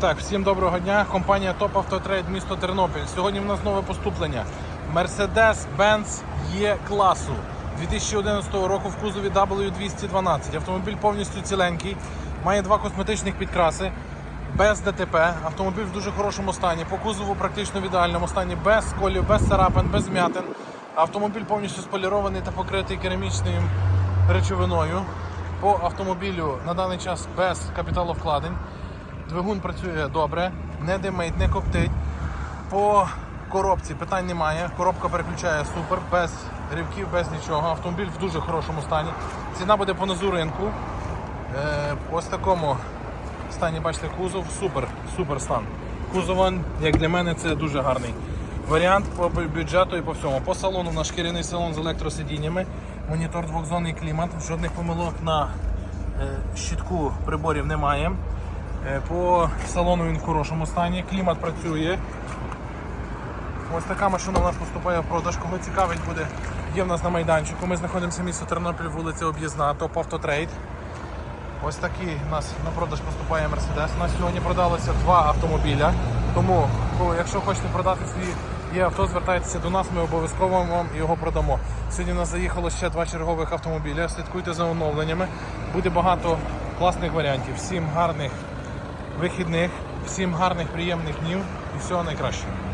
Так, всім доброго дня. Компанія Auto Trade, місто Тернопіль. Сьогодні в нас нове поступлення. Mercedes-Benz Е класу 2011 року в кузові W212. Автомобіль повністю ціленький, має два косметичних підкраси, без ДТП. Автомобіль в дуже хорошому стані. По кузову практично в ідеальному стані, без сколів, без царапин, без м'ятин. Автомобіль повністю сполірований та покритий керамічною речовиною. По автомобілю на даний час без капіталовкладень. Двигун працює добре, не димить, не коптить. По коробці питань немає. Коробка переключає супер, без ривків, без нічого. Автомобіль в дуже хорошому стані. Ціна буде понизу ринку. Е, ось такому стані, бачите, кузов, супер, супер стан. Кузов, як для мене, це дуже гарний варіант по бюджету і по всьому. По салону у нас шкіряний салон з електросидіннями, монітор двохзонний клімат, жодних помилок на е, щитку приборів немає. Е, По салону він в хорошому стані, клімат працює. Ось така машина у нас поступає в продаж. Кого цікавить буде, є в нас на майданчику. Ми знаходимося в місті Тернопіль, вулиця Об'їзна, топ автотрейд. Ось такий у нас на продаж поступає Mercedes. У нас сьогодні продалося два автомобіля. Тому, якщо хочете продати свій є авто, звертайтеся до нас, ми обов'язково вам його продамо. Сьогодні у нас заїхало ще два чергових автомобіля. Слідкуйте за оновленнями. Буде багато класних варіантів. Всім гарних вихідних, всім гарних, приємних днів і всього найкращого.